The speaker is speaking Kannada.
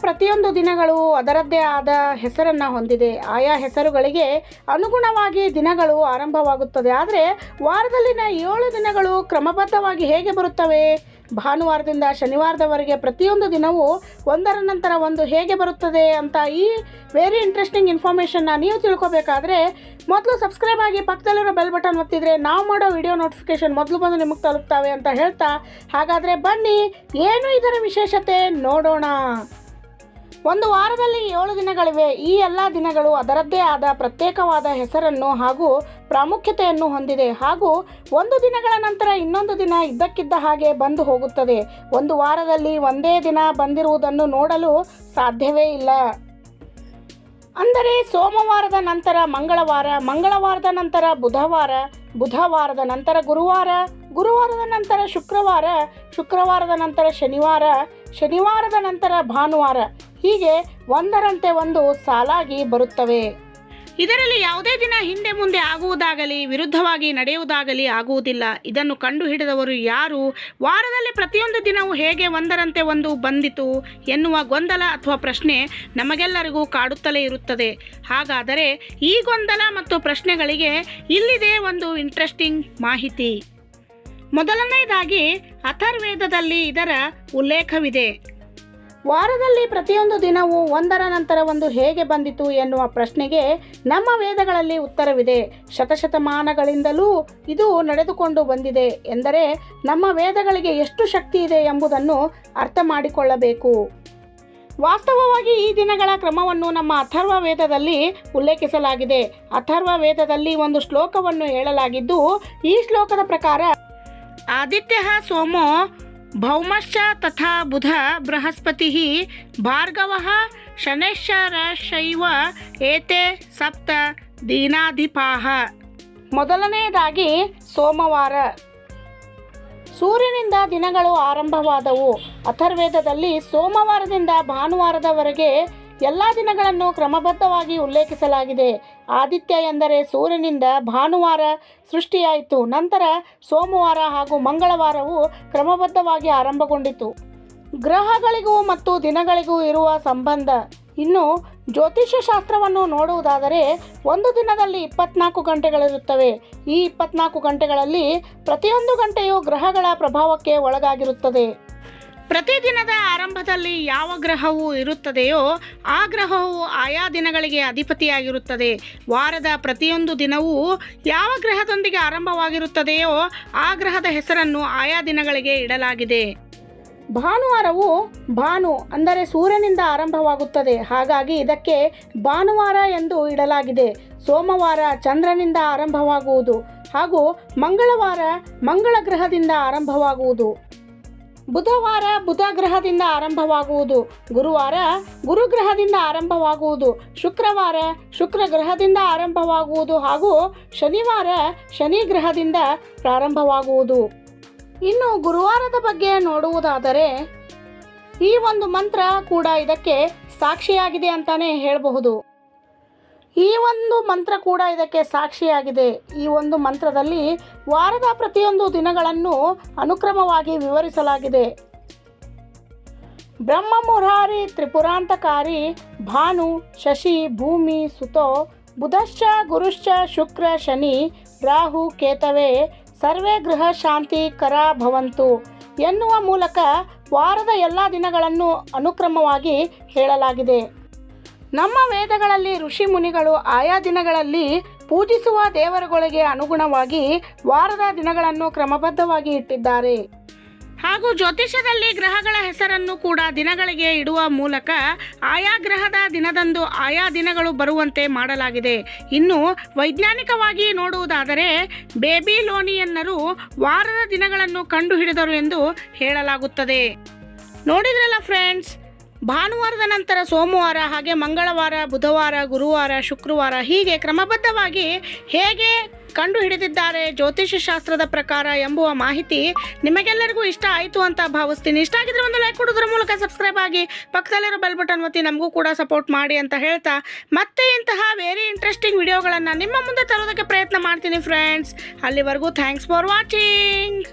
ಪ್ರತಿಯೊಂದು ದಿನಗಳು ಅದರದ್ದೇ ಆದ ಹೆಸರನ್ನು ಹೊಂದಿದೆ. ಆಯಾ ಹೆಸರುಗಳಿಗೆ ಅನುಗುಣವಾಗಿ ದಿನಗಳು ಆರಂಭವಾಗುತ್ತದೆ. ಆದರೆ ವಾರದಲ್ಲಿನ ಏಳು ದಿನಗಳು ಕ್ರಮಬದ್ಧವಾಗಿ ಹೇಗೆ ಬರುತ್ತವೆ? ಭಾನುವಾರದಿಂದ ಶನಿವಾರದವರೆಗೆ ಪ್ರತಿಯೊಂದು ದಿನವೂ ಒಂದರ ನಂತರ ಒಂದು ಹೇಗೆ ಬರುತ್ತದೆ ಅಂತ ಈ ವೆರಿ ಇಂಟ್ರೆಸ್ಟಿಂಗ್ ಇನ್ಫಾರ್ಮೇಷನ್ನ ನೀವು ತಿಳ್ಕೊಬೇಕಾದ್ರೆ ಮೊದಲು ಸಬ್ಸ್ಕ್ರೈಬ್ ಆಗಿ ಪಕ್ಕದಲ್ಲಿರೋ ಬೆಲ್ ಬಟನ್ ಒತ್ತಿದ್ರೆ ನಾವು ಮಾಡೋ ವಿಡಿಯೋ ನೋಟಿಫಿಕೇಶನ್ ಮೊದಲು ಬಂದು ನಿಮಗೆ ತಲುಪ್ತವೆ ಅಂತ ಹೇಳ್ತಾ ಹಾಗಾದರೆ ಬನ್ನಿ, ಏನು ಇದರ ವಿಶೇಷತೆ ನೋಡೋಣ. ಒಂದು ವಾರದಲ್ಲಿ ಏಳು ದಿನಗಳಿವೆ. ಈ ಎಲ್ಲ ದಿನಗಳು ಅದರದ್ದೇ ಆದ ಪ್ರತ್ಯೇಕವಾದ ಹೆಸರನ್ನು ಹಾಗೂ ಪ್ರಾಮುಖ್ಯತೆಯನ್ನು ಹೊಂದಿದೆ ಹಾಗೂ ಒಂದು ದಿನಗಳ ನಂತರ ಇನ್ನೊಂದು ದಿನ ಇದ್ದಕ್ಕಿದ್ದ ಹಾಗೆ ಬಂದು ಹೋಗುತ್ತದೆ. ಒಂದು ವಾರದಲ್ಲಿ ಒಂದೇ ದಿನ ಬಂದಿರುವುದನ್ನು ನೋಡಲು ಸಾಧ್ಯವೇ ಇಲ್ಲ. ಅಂದರೆ ಸೋಮವಾರದ ನಂತರ ಮಂಗಳವಾರ, ಮಂಗಳವಾರದ ನಂತರ ಬುಧವಾರ, ಬುಧವಾರದ ನಂತರ ಗುರುವಾರ, ಗುರುವಾರದ ನಂತರ ಶುಕ್ರವಾರ, ಶುಕ್ರವಾರದ ನಂತರ ಶನಿವಾರ, ಶನಿವಾರದ ನಂತರ ಭಾನುವಾರ ಹೀಗೆ ಒಂದರಂತೆ ಒಂದು ಸಾಲಾಗಿ ಬರುತ್ತವೆ. ಇದರಲ್ಲಿ ಯಾವುದೇ ದಿನ ಹಿಂದೆ ಮುಂದೆ ಆಗುವುದಾಗಲಿ, ವಿರುದ್ಧವಾಗಿ ನಡೆಯುವುದಾಗಲಿ ಆಗುವುದಿಲ್ಲ. ಇದನ್ನು ಕಂಡುಹಿಡಿದವರು ಯಾರು? ವಾರದಲ್ಲಿ ಪ್ರತಿಯೊಂದು ದಿನವೂ ಹೇಗೆ ಒಂದರಂತೆ ಒಂದು ಬಂದಿತು ಎನ್ನುವ ಗೊಂದಲ ಅಥವಾ ಪ್ರಶ್ನೆ ನಮಗೆಲ್ಲರಿಗೂ ಕಾಡುತ್ತಲೇ ಇರುತ್ತದೆ. ಹಾಗಾದರೆ ಈ ಗೊಂದಲ ಮತ್ತು ಪ್ರಶ್ನೆಗಳಿಗೆ ಇಲ್ಲಿದೆ ಒಂದು ಇಂಟ್ರೆಸ್ಟಿಂಗ್ ಮಾಹಿತಿ. ಮೊದಲನೆಯದಾಗಿ ಅಥರ್ವೇದದಲ್ಲಿ ಇದರ ಉಲ್ಲೇಖವಿದೆ. ವಾರದಲ್ಲಿ ಪ್ರತಿಯೊಂದು ದಿನವೂ ಒಂದರ ನಂತರ ಒಂದು ಹೇಗೆ ಬಂದಿತು ಎನ್ನುವ ಪ್ರಶ್ನೆಗೆ ನಮ್ಮ ವೇದಗಳಲ್ಲಿ ಉತ್ತರವಿದೆ. ಶತಶತಮಾನಗಳಿಂದಲೂ ಇದು ನಡೆದುಕೊಂಡು ಬಂದಿದೆ ಎಂದರೆ ನಮ್ಮ ವೇದಗಳಿಗೆ ಎಷ್ಟು ಶಕ್ತಿ ಇದೆ ಎಂಬುದನ್ನು ಅರ್ಥ ಮಾಡಿಕೊಳ್ಳಬೇಕು. ವಾಸ್ತವವಾಗಿ ಈ ದಿನಗಳ ಕ್ರಮವನ್ನು ನಮ್ಮ ಅಥರ್ವ ವೇದದಲ್ಲಿ ಉಲ್ಲೇಖಿಸಲಾಗಿದೆ. ಅಥರ್ವ ವೇದದಲ್ಲಿ ಒಂದು ಶ್ಲೋಕವನ್ನು ಹೇಳಲಾಗಿದ್ದು, ಈ ಶ್ಲೋಕದ ಪ್ರಕಾರ, ಆದಿತ್ಯ ಸೋಮೋ ಭೌಮಶ್ಚ ತಥಾ ಬುಧ ಬೃಹಸ್ಪತಿ ಭಾರ್ಗವ ಶನೈಶ್ಚರಶೈವ ಏತೆ ಸಪ್ತ ದೀನಾಧಿಪಾಹ ಮೊದಲನೆಯದಾಗಿ ಸೋಮವಾರ. ಸೂರ್ಯನಿಂದ ದಿನಗಳು ಆರಂಭವಾದವು. ಅಥರ್ವೇದದಲ್ಲಿ ಸೋಮವಾರದಿಂದ ಭಾನುವಾರದವರೆಗೆ ಎಲ್ಲ ದಿನಗಳನ್ನು ಕ್ರಮಬದ್ಧವಾಗಿ ಉಲ್ಲೇಖಿಸಲಾಗಿದೆ. ಆದಿತ್ಯ ಎಂದರೆ ಸೂರ್ಯನಿಂದ ಭಾನುವಾರ ಸೃಷ್ಟಿಯಾಯಿತು. ನಂತರ ಸೋಮವಾರ ಹಾಗೂ ಮಂಗಳವಾರವು ಕ್ರಮಬದ್ಧವಾಗಿ ಆರಂಭಗೊಂಡಿತು. ಗ್ರಹಗಳಿಗೂ ಮತ್ತು ದಿನಗಳಿಗೂ ಇರುವ ಸಂಬಂಧ. ಇನ್ನು ಜ್ಯೋತಿಷ್ಯ ಶಾಸ್ತ್ರವನ್ನು ನೋಡುವುದಾದರೆ ಒಂದು ದಿನದಲ್ಲಿ ಇಪ್ಪತ್ನಾಲ್ಕು ಗಂಟೆಗಳಿರುತ್ತವೆ. ಈ ಇಪ್ಪತ್ನಾಲ್ಕು ಗಂಟೆಗಳಲ್ಲಿ ಪ್ರತಿಯೊಂದು ಗಂಟೆಯು ಗ್ರಹಗಳ ಪ್ರಭಾವಕ್ಕೆ ಒಳಗಾಗಿರುತ್ತದೆ. ಪ್ರತಿದಿನದ ಆರಂಭದಲ್ಲಿ ಯಾವ ಗ್ರಹವು ಇರುತ್ತದೆಯೋ ಆ ಗ್ರಹವು ಆಯಾ ದಿನಗಳಿಗೆ ಅಧಿಪತಿಯಾಗಿರುತ್ತದೆ. ವಾರದ ಪ್ರತಿಯೊಂದು ದಿನವೂ ಯಾವ ಗ್ರಹದೊಂದಿಗೆ ಆರಂಭವಾಗಿರುತ್ತದೆಯೋ ಆ ಗ್ರಹದ ಹೆಸರನ್ನು ಆಯಾ ದಿನಗಳಿಗೆ ಇಡಲಾಗಿದೆ. ಭಾನುವಾರವು ಭಾನು ಅಂದರೆ ಸೂರ್ಯನಿಂದ ಆರಂಭವಾಗುತ್ತದೆ. ಹಾಗಾಗಿ ಇದಕ್ಕೆ ಭಾನುವಾರ ಎಂದು ಇಡಲಾಗಿದೆ. ಸೋಮವಾರ ಚಂದ್ರನಿಂದ ಆರಂಭವಾಗುವುದು ಹಾಗೂ ಮಂಗಳವಾರ ಮಂಗಳ ಗ್ರಹದಿಂದ ಆರಂಭವಾಗುವುದು. ಬುಧವಾರ ಬುಧ ಗ್ರಹದಿಂದ ಆರಂಭವಾಗುವುದು. ಗುರುವಾರ ಗುರುಗ್ರಹದಿಂದ ಆರಂಭವಾಗುವುದು. ಶುಕ್ರವಾರ ಶುಕ್ರ ಗ್ರಹದಿಂದ ಆರಂಭವಾಗುವುದು ಹಾಗೂ ಶನಿವಾರ ಶನಿ ಗ್ರಹದಿಂದ ಪ್ರಾರಂಭವಾಗುವುದು. ಇನ್ನು ಗುರುವಾರದ ಬಗ್ಗೆ ನೋಡುವುದಾದರೆ, ಈ ಒಂದು ಮಂತ್ರ ಕೂಡ ಇದಕ್ಕೆ ಸಾಕ್ಷಿಯಾಗಿದೆ ಅಂತಾನೆ ಹೇಳಬಹುದು. ಈ ಒಂದು ಮಂತ್ರ ಕೂಡ ಇದಕ್ಕೆ ಸಾಕ್ಷಿಯಾಗಿದೆ. ಈ ಒಂದು ಮಂತ್ರದಲ್ಲಿ ವಾರದ ಪ್ರತಿಯೊಂದು ದಿನಗಳನ್ನು ಅನುಕ್ರಮವಾಗಿ ವಿವರಿಸಲಾಗಿದೆ. ಬ್ರಹ್ಮ ಮುರಾರಿ ತ್ರಿಪುರಾಂತಕಾರಿ ಭಾನು ಶಶಿ ಭೂಮಿ ಸುತೋ ಬುಧಶ್ಚ ಗುರುಶ್ಚ ಶುಕ್ರ ಶನಿ ರಾಹು ಕೇತವೇ ಸರ್ವೇ ಗೃಹ ಶಾಂತಿ ಕರ ಭವಂತು ಎನ್ನುವ ಮೂಲಕ ವಾರದ ಎಲ್ಲ ದಿನಗಳನ್ನು ಅನುಕ್ರಮವಾಗಿ ಹೇಳಲಾಗಿದೆ. ನಮ್ಮ ವೇದಗಳಲ್ಲಿ ಋಷಿ ಮುನಿಗಳು ಆಯಾ ದಿನಗಳಲ್ಲಿ ಪೂಜಿಸುವ ದೇವರುಗಳಿಗೆ ಅನುಗುಣವಾಗಿ ವಾರದ ದಿನಗಳನ್ನು ಕ್ರಮಬದ್ಧವಾಗಿ ಇಟ್ಟಿದ್ದಾರೆ. ಹಾಗೂ ಜ್ಯೋತಿಷ್ಯದಲ್ಲಿ ಗ್ರಹಗಳ ಹೆಸರನ್ನು ಕೂಡ ದಿನಗಳಿಗೆ ಇಡುವ ಮೂಲಕ ಆಯಾ ಗ್ರಹದ ದಿನದಂದು ಆಯಾ ದಿನಗಳು ಬರುವಂತೆ ಮಾಡಲಾಗಿದೆ. ಇನ್ನು ವೈಜ್ಞಾನಿಕವಾಗಿ ನೋಡುವುದಾದರೆ ಬೇಬಿಲೋನಿಯನ್ನರು ವಾರದ ದಿನಗಳನ್ನು ಕಂಡುಹಿಡಿದರು ಎಂದು ಹೇಳಲಾಗುತ್ತದೆ. ನೋಡಿದ್ರಲ್ಲ ಫ್ರೆಂಡ್ಸ್ ಭಾನುವಾರದ ನಂತರ ಸೋಮವಾರ ಹಾಗೆ ಮಂಗಳವಾರ, ಬುಧವಾರ, ಗುರುವಾರ, ಶುಕ್ರವಾರ ಹೀಗೆ ಕ್ರಮಬದ್ಧವಾಗಿ ಹೇಗೆ ಕಂಡು ಹಿಡಿದಿದ್ದಾರೆ ಜ್ಯೋತಿಷ್ಯ ಶಾಸ್ತ್ರದ ಪ್ರಕಾರ ಎಂಬುವ ಮಾಹಿತಿ ನಿಮಗೆಲ್ಲರಿಗೂ ಇಷ್ಟ ಆಯಿತು ಅಂತ ಭಾವಿಸ್ತೀನಿ. ಇಷ್ಟ ಆಗಿದ್ರೆ ಒಂದು ಲೈಕ್ ಕೊಡೋದ್ರ ಮೂಲಕ ಸಬ್ಸ್ಕ್ರೈಬ್ ಆಗಿ ಪಕ್ಕದಲ್ಲಿರೋ ಬೆಲ್ ಬಟನ್ ಒತ್ತಿ ನಮಗೂ ಕೂಡ ಸಪೋರ್ಟ್ ಮಾಡಿ ಅಂತ ಹೇಳ್ತಾ ಮತ್ತೆ ಇಂತಹ ವೆರಿ ಇಂಟ್ರೆಸ್ಟಿಂಗ್ ವಿಡಿಯೋಗಳನ್ನು ನಿಮ್ಮ ಮುಂದೆ ತರೋದಕ್ಕೆ ಪ್ರಯತ್ನ ಮಾಡ್ತೀನಿ ಫ್ರೆಂಡ್ಸ್ ಅಲ್ಲಿವರೆಗೂ ಥ್ಯಾಂಕ್ಸ್ ಫಾರ್ ವಾಚಿಂಗ್